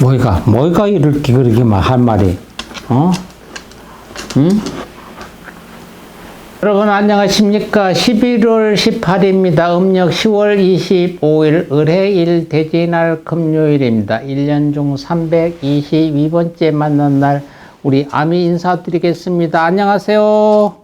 뭐이가 뭐이가 이렇게 그렇게 막할 말이? 어? 응? 여러분 안녕하십니까? 11월 18일입니다. 음력 10월 25일 을해일 대지날 금요일입니다. 1년 중 322번째 만난 날 우리 아미 인사드리겠습니다. 안녕하세요.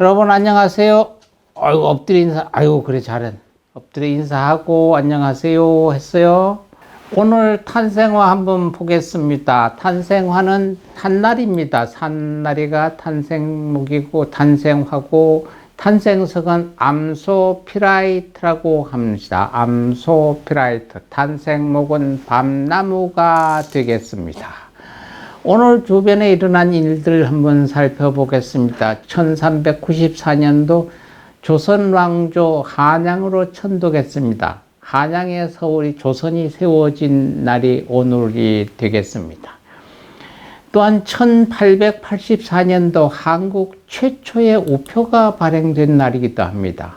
여러분 안녕하세요. 아이고 엎드려 인사 아이고 그래 잘해 엎드려 인사하고 안녕하세요 했어요 오늘 탄생화 한번 보겠습니다. 탄생화는 산날입니다. 산날이가 탄생목이고 탄생화고 탄생석은 암소피라이트라고 합니다. 암소피라이트 탄생목은 밤나무가 되겠습니다. 오늘 주변에 일어난 일들 한번 살펴보겠습니다. 1394년도 조선 왕조 한양으로 천독했습니다. 한양의 서울이 조선이 세워진 날이 오늘이 되겠습니다. 또한 1884년도 한국 최초의 우표가 발행된 날이기도 합니다.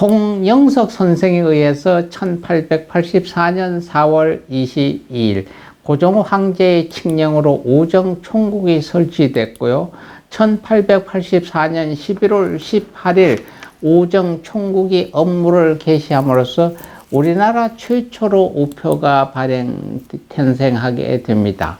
홍영석 선생에 의해서 1884년 4월 22일 고종 황제의 칙령으로 오정 총국이 설치됐고요. 1884년 11월 18일 오정 총국이 업무를 개시함으로써 우리나라 최초로 우표가 발행 탄생하게 됩니다.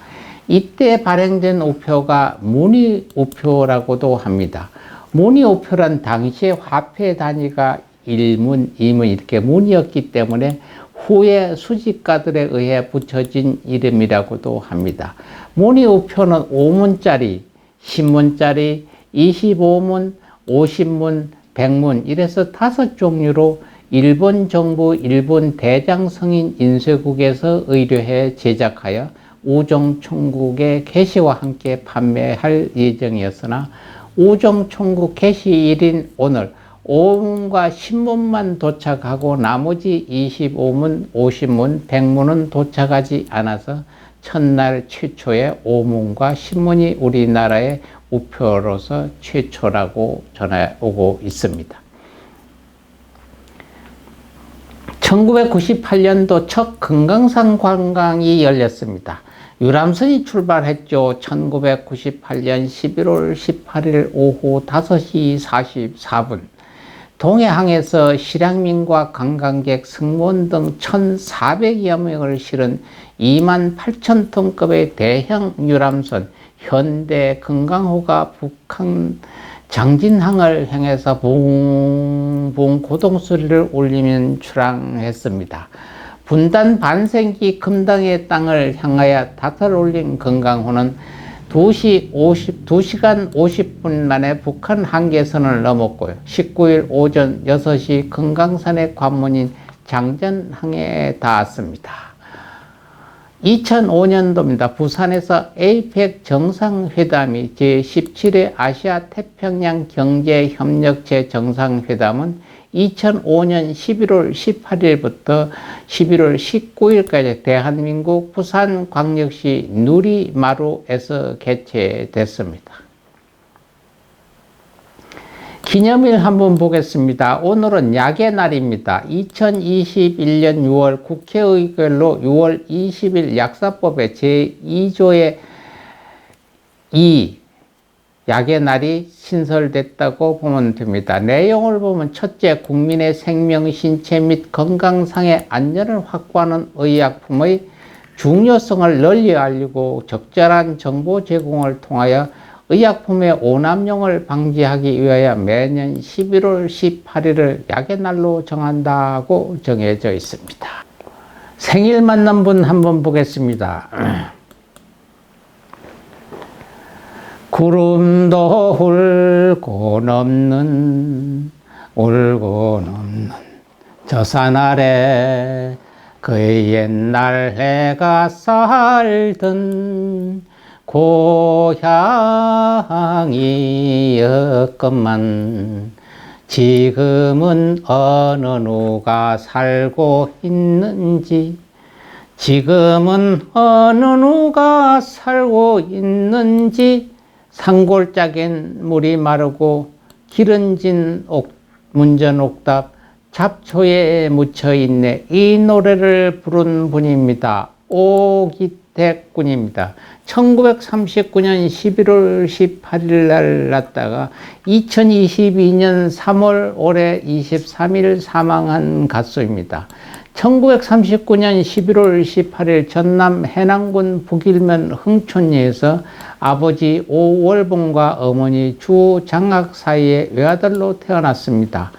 이때 발행된 우표가 문의 우표라고도 합니다. 문의 우표란 당시에 화폐 단위가 1문, 2문 이렇게 문이었기 때문에 후에 수집가들에 의해 붙여진 이름이라고도 합니다. 문의 우표는 5문짜리, 10문짜리, 25문, 50문, 백문 이래서 다섯 종류로 일본 정부 일본 대장 성인 인쇄국에서 의뢰해 제작하여 우정총국의 개시와 함께 판매할 예정이었으나 우정총국 개시일인 오늘 5문과 10문만 도착하고 나머지 25문, 50문, 100문은 도착하지 않아서 첫날 최초의 5문과 10문이 우리나라에 우표로서 최초라고 전해 오고 있습니다. 1998년도 첫 금강산 관광이 열렸습니다. 유람선이 출발했죠. 1998년 11월 18일 오후 5시 44분. 동해항에서 실향민과 관광객, 승무원 등 1,400여 명을 실은 2만 8천 톤급의 대형 유람선 현대 금강호가 북한 장진항을 향해서 붕붕 고동 소리를 울리면 출항했습니다. 분단 반생기 금당의 땅을 향하여 닷을 올린 금강호는 2시 50, 2시간 50분 만에 북한 한계선을 넘었고요. 19일 오전 6시 금강산의 관문인 장전항에 닿았습니다. 2005년도입니다. 부산에서 에이펙 정상회담이 제17회 아시아 태평양 경제협력체 정상회담은 2005년 11월 18일부터 11월 19일까지 대한민국 부산광역시 누리마루에서 개최됐습니다. 기념일 한번 보겠습니다. 오늘은 약의 날입니다. 2021년 6월 국회의결로 6월 20일 약사법의 제2조의 2 약의 날이 신설됐다고 보면 됩니다. 내용을 보면 첫째, 국민의 생명, 신체 및 건강상의 안전을 확보하는 의약품의 중요성을 널리 알리고 적절한 정보 제공을 통하여 의약품의 오남용을 방지하기 위하여 매년 11월 18일을 약의 날로 정한다고 정해져 있습니다. 생일 만난 분 한번 보겠습니다. 구름도 울고 넘는 울고 넘는 저산 아래 그의 옛날 해가 살던 고향이었건만 지금은 어느 누가 살고 있는지 지금은 어느 누가 살고 있는지 산골짜긴 물이 마르고 기른진 옥, 문전옥답 잡초에 묻혀 있네. 이 노래를 부른 분입니다. 오기 택 군입니다. 1939년 11월 18일 날 났다가 2022년 3월 올해 23일 사망한 가수입니다. 1939년 11월 18일 전남 해남군 북일면 흥촌리에서 아버지 오월봉과 어머니 주장학 사이의 외아들로 태어났습니다.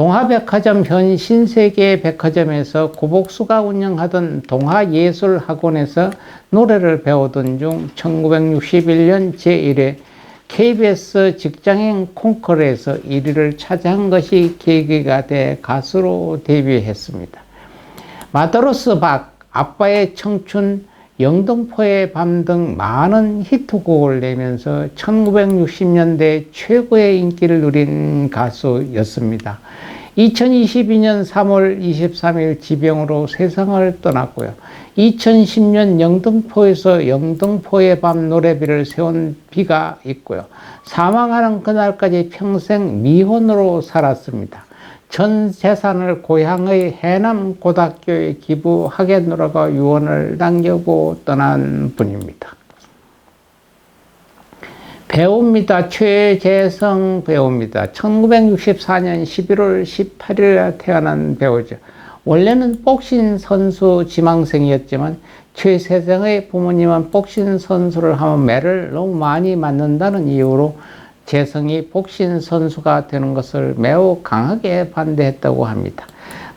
동화백화점 현 신세계 백화점에서 고복수가 운영하던 동화예술학원에서 노래를 배우던 중 1961년 제1회 KBS 직장인 콩쿠르에서 1위를 차지한 것이 계기가 돼 가수로 데뷔했습니다. 마더로스 박, 아빠의 청춘, 영등포의 밤 등 많은 히트곡을 내면서 1960년대 최고의 인기를 누린 가수였습니다. 2022년 3월 23일 지병으로 세상을 떠났고요. 2010년 영등포에서 영등포의 밤 노래비를 세운 비가 있고요. 사망하는 그날까지 평생 미혼으로 살았습니다. 전 재산을 고향의 해남 고등학교에 기부하겠노라고 유언을 남기고 떠난 분입니다. 배우입니다. 최재성 배우입니다. 1964년 11월 18일 태어난 배우죠. 원래는 복싱 선수 지망생이었지만 최세정의 부모님은 복싱 선수를 하면 매를 너무 많이 맞는다는 이유로 재성이 복싱 선수가 되는 것을 매우 강하게 반대했다고 합니다.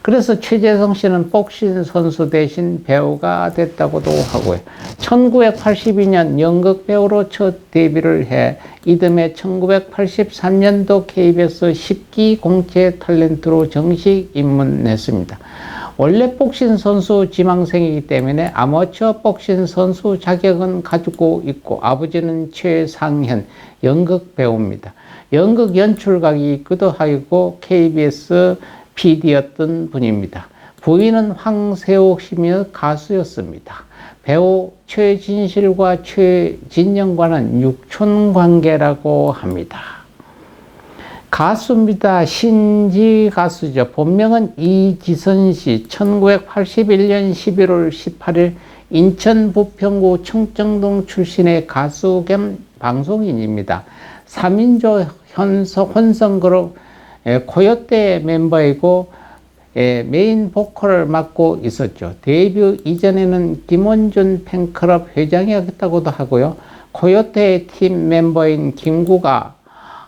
그래서 최재성 씨는 복싱 선수 대신 배우가 됐다고도 하고요. 1982년 연극 배우로 첫 데뷔를 해 이듬해 1983년도 KBS 10기 공채 탤런트로 정식 입문했습니다. 원래 복싱 선수 지망생이기 때문에 아마추어 복싱 선수 자격은 가지고 있고 아버지는 최상현 연극 배우입니다. 연극 연출가이기도 하고 KBS PD였던 분입니다. 부인은 황세옥 씨며 가수였습니다. 배우 최진실과 최진영과는 육촌 관계라고 합니다. 가수입니다. 신지 가수죠. 본명은 이지선 씨. 1981년 11월 18일 인천 부평구 청정동 출신의 가수 겸 방송인입니다. 3인조 혼성그룹 코요테 멤버이고 메인 보컬을 맡고 있었죠. 데뷔 이전에는 김원준 팬클럽 회장이었다고도 하고요. 코요테 팀 멤버인 김구가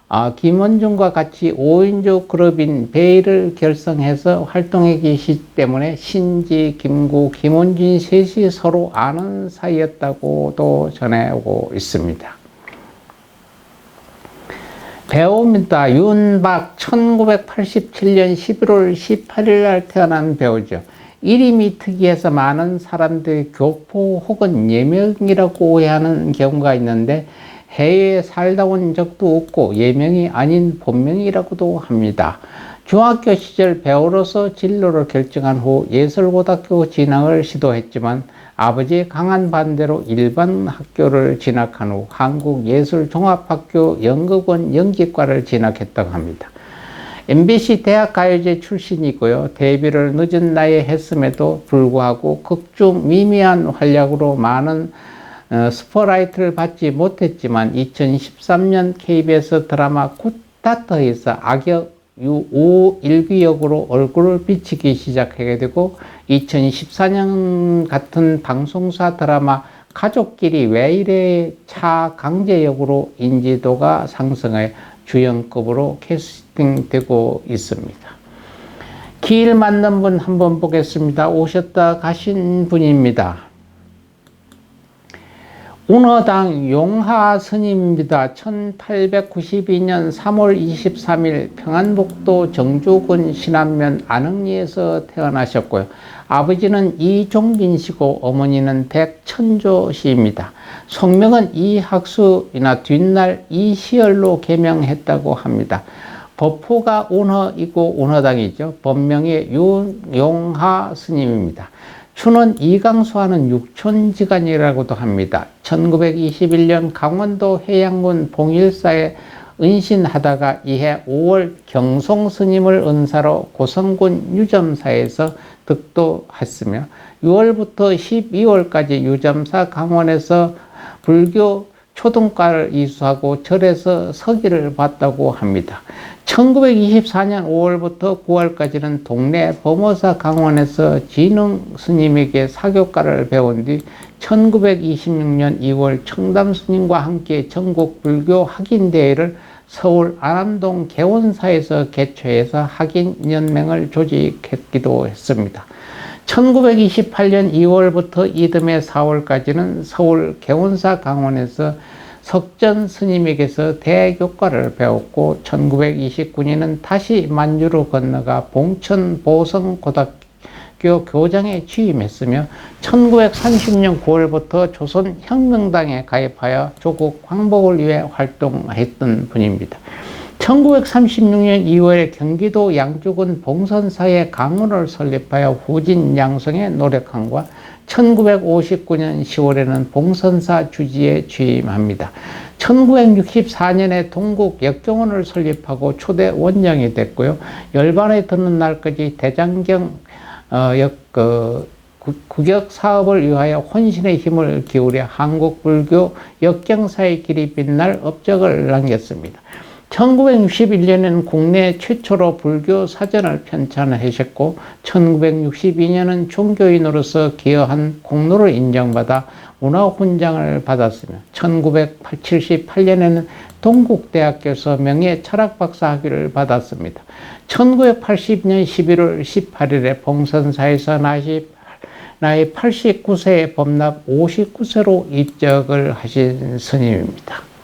아, 김원준과 같이 5인조 그룹인 베이를 결성해서 활동해 계시기 때문에 신지, 김구, 김원준 셋이 서로 아는 사이였다고도 전해오고 있습니다. 배우입니다. 윤박 1987년 11월 18일 날 태어난 배우죠. 이름이 특이해서 많은 사람들이 교포 혹은 예명이라고 오해하는 경우가 있는데 해외에 살다 온 적도 없고 예명이 아닌 본명이라고도 합니다. 중학교 시절 배우로서 진로를 결정한 후 예술고등학교 진학을 시도했지만 아버지의 강한 반대로 일반 학교를 진학한 후 한국예술종합학교 연극원 연기과를 진학했다고 합니다. MBC 대학가요제 출신이고요. 데뷔를 늦은 나이에 했음에도 불구하고 극중 미미한 활약으로 많은 어, 스포라이트를 받지 못했지만 2013년 KBS 드라마 굿다터에서 악역 유5 일기 역으로 얼굴을 비치기 시작하게 되고 2014년 같은 방송사 드라마 가족끼리 왜 이래 차 강제 역으로 인지도가 상승해 주연급으로 캐스팅되고 있습니다. 길 맞는 분 한번 보겠습니다. 오셨다 가신 분입니다. 운어당 용하 스님입니다. 1892년 3월 23일 평안북도 정주군 신안면 안흥리에서 태어나셨고요. 아버지는 이종빈 씨고 어머니는 백천조 씨입니다. 성명은 이학수이나 뒷날 이시열로 개명했다고 합니다. 법호가 운어이고 운어당이죠. 본명이 윤용하 스님입니다. 추는 이강수하는 육촌지간이라고도 합니다. 1921년 강원도 해양군 봉일사에 은신하다가 이해 5월 경송 스님을 은사로 고성군 유점사에서 득도했으며 6월부터 12월까지 유점사 강원에서 불교 초등과를 이수하고 절에서 서기를 받다고 합니다. 1924년 5월부터 9월까지는 동네 범어사 강원에서 진흥 스님에게 사교과를 배운 뒤 1926년 2월 청담 스님과 함께 전국 불교 학인 대회를 서울 안암동 개원사에서 개최해서 학인 연맹을 조직했기도 했습니다. 1928년 2월부터 이듬해 4월까지는 서울 개원사 강원에서 석전 스님에게서 대교과를 배웠고 1929년은 다시 만주로 건너가 봉천 보성 고등학교 교장에 취임했으며 1930년 9월부터 조선 혁명당에 가입하여 조국 광복을 위해 활동했던 분입니다. 1936년 2월에 경기도 양주군 봉선사에 강원을 설립하여 후진 양성에 노력한과 1959년 10월에는 봉선사 주지에 취임합니다. 1964년에 동국 역경원을 설립하고 초대 원장이 됐고요. 열반에 드는 날까지 대장경 어, 역, 그, 국역 사업을 위하여 혼신의 힘을 기울여 한국 불교 역경사의 길이 빛날 업적을 남겼습니다. 1961년에는 국내 최초로 불교 사전을 편찬하셨고 1962년은 종교인으로서 기여한 공로를 인정받아 문화훈장을 받았으며 1978년에는 동국대학교에서 명예 철학박사 학위를 받았습니다. 1980년 11월 18일에 봉선사에서 나이, 나이 89세에 범납 59세로 입적을 하신 스님입니다.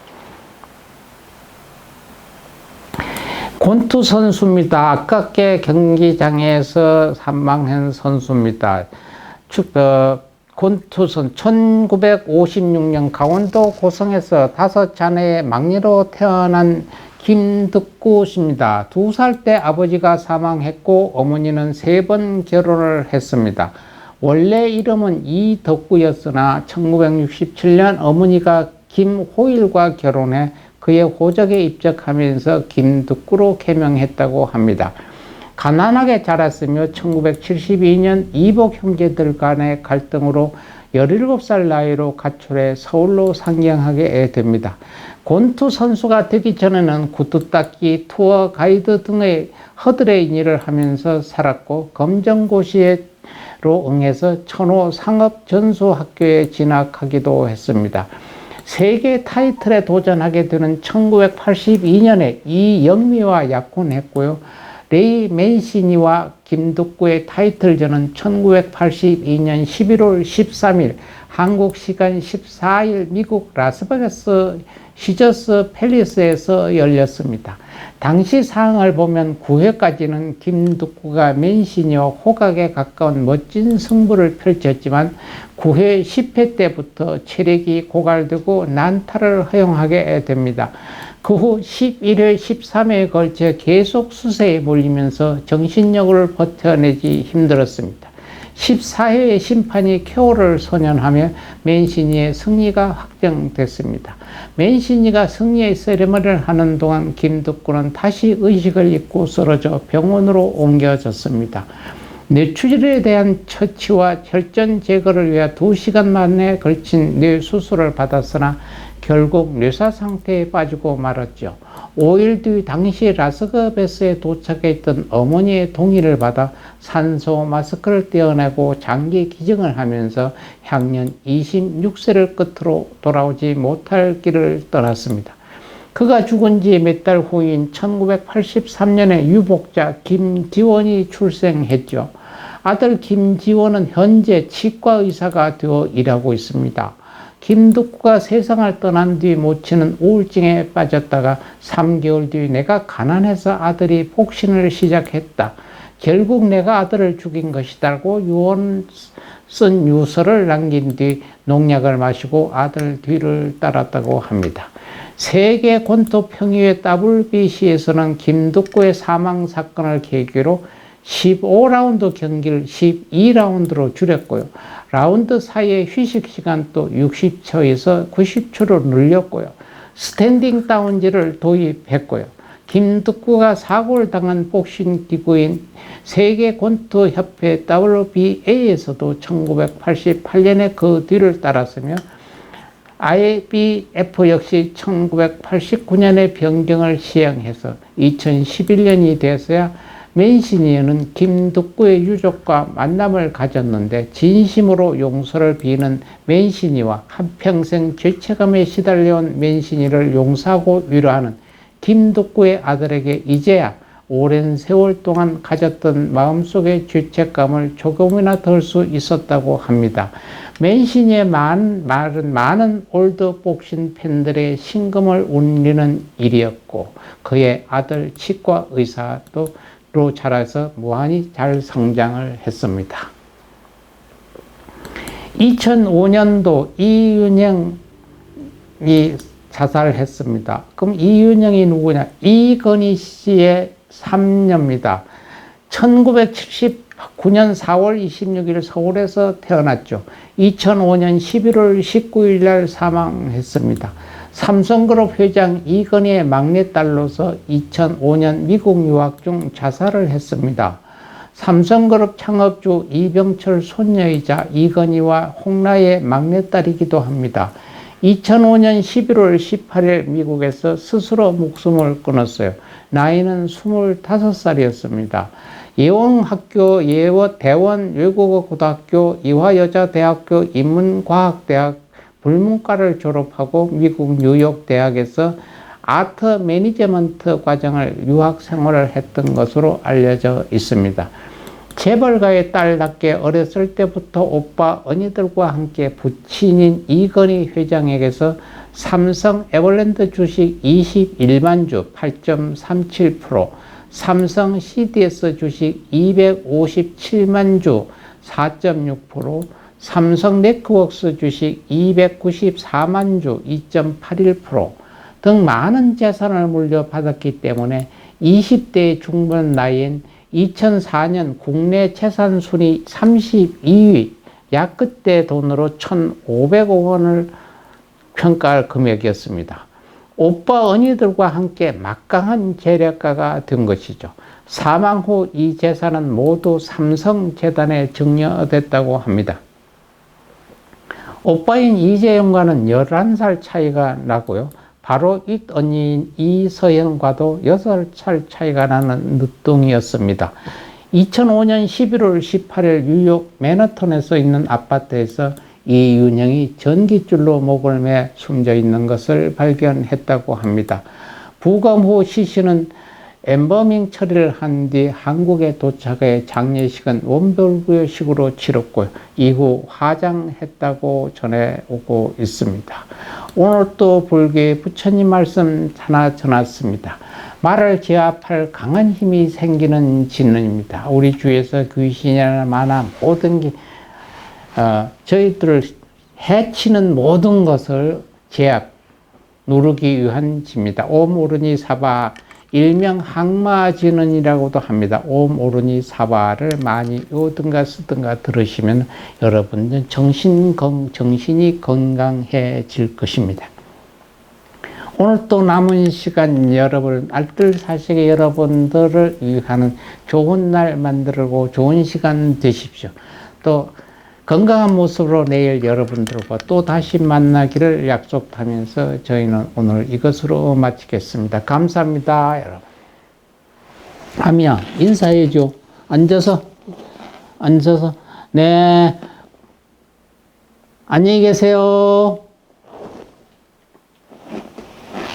권투 선수입니다. 아깝게 경기장에서 사망한 선수입니다. 축, 어, 권투선 1956년 강원도 고성에서 다섯 자매의 막내로 태어난 김덕구 씨입니다. 두 살 때 아버지가 사망했고 어머니는 세 번 결혼을 했습니다. 원래 이름은 이덕구였으나 1967년 어머니가 김호일과 결혼해 그의 호적에 입적하면서 김덕구로 개명했다고 합니다. 가난하게 자랐으며 1972년 이복 형제들 간의 갈등으로 17살 나이로 가출해 서울로 상경하게 됩니다. 권투 선수가 되기 전에는 구두 닦기, 투어 가이드 등의 허들의 일을 하면서 살았고 검정고시로 응해서 천호 상업전수학교에 진학하기도 했습니다. 세계 타이틀에 도전하게 되는 1982년에 이영미와 약혼했고요. 레이 맨시니와 김덕구의 타이틀전은 1982년 11월 13일 한국 시간 14일 미국 라스베가스 시저스 팰리스에서 열렸습니다. 당시 상황을 보면 9회까지는 김덕구가 맨시니와 호각에 가까운 멋진 승부를 펼쳤지만 9회 10회 때부터 체력이 고갈되고 난타를 허용하게 됩니다. 그 후 11회 13회에 걸쳐 계속 수세에 몰리면서 정신력을 버텨내지 힘들었습니다. 14회의 심판이 쾌호를 선언하며 맨시니의 승리가 확정됐습니다. 맨시니가 승리의 세레머니를 하는 동안 김덕구는 다시 의식을 잃고 쓰러져 병원으로 옮겨졌습니다. 뇌출혈에 대한 처치와 혈전 제거를 위해 2시간 만에 걸친 뇌 수술을 받았으나 결국 뇌사 상태에 빠지고 말았죠. 5일 뒤 당시 라스베가스에 도착했던 어머니의 동의를 받아 산소 마스크를 떼어내고 장기 기증을 하면서 향년 26세를 끝으로 돌아오지 못할 길을 떠났습니다. 그가 죽은 지 몇 달 후인 1983년에 유복자 김지원이 출생했죠. 아들 김지원은 현재 치과 의사가 되어 일하고 있습니다. 김덕구가 세상을 떠난 뒤 모친은 우울증에 빠졌다가 3개월 뒤 내가 가난해서 아들이 복신을 시작했다. 결국 내가 아들을 죽인 것이다고 유언 쓴 유서를 남긴 뒤 농약을 마시고 아들 뒤를 따랐다고 합니다. 세계 권투 평의회 WBC에서는 김덕구의 사망 사건을 계기로 15라운드 경기를 12라운드로 줄였고요. 라운드 사이의 휴식 시간도 60초에서 90초로 늘렸고요. 스탠딩 다운지를 도입했고요. 김득구가 사고를 당한 복싱 기구인 세계 권투 협회 WBA에서도 1988년에 그 뒤를 따랐으며 IBF 역시 1989년에 변경을 시행해서 2011년이 돼서야 맨시니어는 김득구의 유족과 만남을 가졌는데 진심으로 용서를 비는 맨시니와 한평생 죄책감에 시달려온 맨시니를 용서하고 위로하는 김득구의 아들에게 이제야 오랜 세월 동안 가졌던 마음속의 죄책감을 조금이나 덜 수 있었다고 합니다. 맨시니의 많은, 말은 많은 올드 복싱 팬들의 심금을 울리는 일이었고 그의 아들 치과 의사도 로 자라서 무한히 잘 성장을 했습니다. 2005년도 이윤영이 자살했습니다. 그럼 이윤영이 누구냐? 이건희 씨의 3녀입니다. 1979년 4월 26일 서울에서 태어났죠. 2005년 11월 19일 날 사망했습니다. 삼성그룹 회장 이건희의 막내딸로서 2005년 미국 유학 중 자살을 했습니다. 삼성그룹 창업주 이병철 손녀이자 이건희와 홍라의 막내딸이기도 합니다. 2005년 11월 18일 미국에서 스스로 목숨을 끊었어요. 나이는 25살이었습니다. 예원학교 예원 대원 외국어 고등학교 이화여자대학교 인문과학대학 불문과를 졸업하고 미국 뉴욕 대학에서 아트 매니지먼트 과정을 유학 생활을 했던 것으로 알려져 있습니다. 재벌가의 딸답게 어렸을 때부터 오빠 언니들과 함께 부친인 이건희 회장에게서 삼성 에버랜드 주식 21만 주 8.37%, 삼성 CDS 주식 257만 주 4.6%, 삼성 네트워크스 주식 294만 주 2.81%등 많은 재산을 물려받았기 때문에 20대 중반 나이인 2004년 국내 재산 순위 32위, 약 그때 돈으로 1,500억 원을 평가할 금액이었습니다. 오빠 언니들과 함께 막강한 재력가가 된 것이죠. 사망 후 이 재산은 모두 삼성재단에 증여됐다고 합니다. 오빠인 이재영과는 11살 차이가 나고요. 바로 이 언니인 이서연과도 6살 차이가 나는 늦둥이였습니다. 2005년 11월 18일 뉴욕 맨하탄에서 있는 아파트에서 이윤영이 전기줄로 목을 매 숨져 있는 것을 발견했다고 합니다. 부검 후 시신은 엠버밍 처리를 한 뒤 한국에 도착해 장례식은 원별부여식으로 치렀고 이후 화장했다고 전해오고 있습니다. 오늘 또 불교의 부처님 말씀 하나 전했습니다. 말을 제압할 강한 힘이 생기는 진능입니다. 우리 주에서 귀신이나 만화 모든 게 어, 저희들을 해치는 모든 것을 제압 누르기 위한 집니다. 옴 오르니 사바 일명 항마진언이라고도 합니다. 옴 오르니 사바를 많이 오든가 쓰든가 들으시면 여러분들 정신 건 정신이 건강해질 것입니다. 오늘 또 남은 시간 여러분 알뜰사식의 여러분들을 위하는 좋은 날 만들고 좋은 시간 되십시오. 또 건강한 모습으로 내일 여러분들과 또 다시 만나기를 약속하면서 저희는 오늘 이것으로 마치겠습니다. 감사합니다, 여러분. 아미야, 인사해줘. 앉아서, 앉아서. 네. 안녕히 계세요.